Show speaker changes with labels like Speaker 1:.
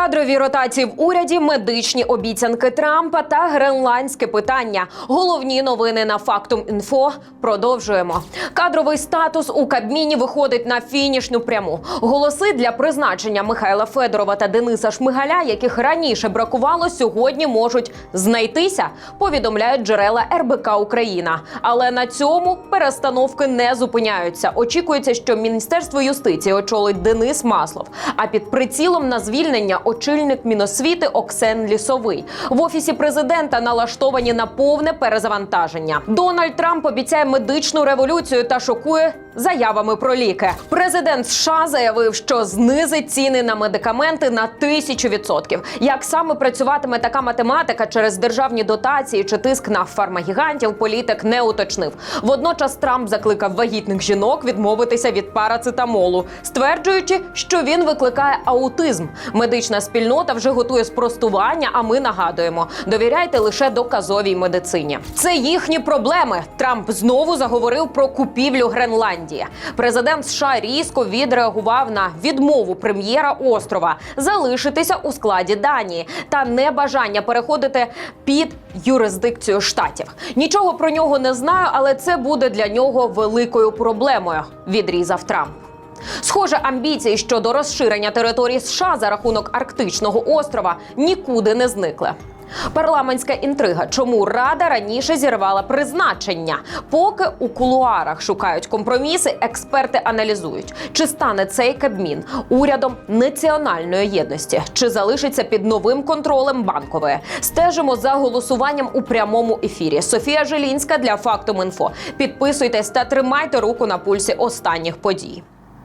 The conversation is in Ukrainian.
Speaker 1: Кадрові ротації в уряді, медичні обіцянки Трампа та гренландське питання. Головні новини на фактум інфо. Продовжуємо. Кадровий статус у Кабміні виходить на фінішну пряму. Голоси для призначення Михайла Федорова та Дениса Шмигаля, яких раніше бракувало, сьогодні можуть знайтися. Повідомляють джерела РБК Україна. Але на цьому перестановки не зупиняються. Очікується, що Міністерство юстиції очолить Денис Маслов. А під прицілом на звільнення очільник Міносвіти Оксен Лісовий. В офісі президента налаштовані на повне перезавантаження. Дональд Трамп обіцяє медичну революцію та шокує заявами про ліки. Президент США заявив, що знизить ціни на медикаменти на тисячу відсотків. Як саме працюватиме така математика через державні дотації чи тиск на фармагігантів, політик не уточнив. Водночас Трамп закликав вагітних жінок відмовитися від парацетамолу, стверджуючи, що він викликає аутизм. Медична спільнота вже готує спростування. А ми нагадуємо: довіряйте лише доказовій медицині. Це їхні проблеми. Трамп знову заговорив про купівлю Гренландії. Президент США різко відреагував на відмову прем'єра острова залишитися у складі Данії та небажання переходити під юрисдикцію штатів. Нічого про нього не знаю, але це буде для нього великою проблемою. Відрізав Трамп. Схоже, амбіції щодо розширення території США за рахунок Арктичного острова нікуди не зникли. Парламентська інтрига, чому рада раніше зірвала призначення. Поки у кулуарах шукають компроміси, експерти аналізують, чи стане цей кабмін урядом національної єдності, чи залишиться під новим контролем банкової. Стежимо за голосуванням у прямому ефірі. Софія Жилінська для Фактум Інфо. Підписуйтесь та тримайте руку на пульсі останніх подій.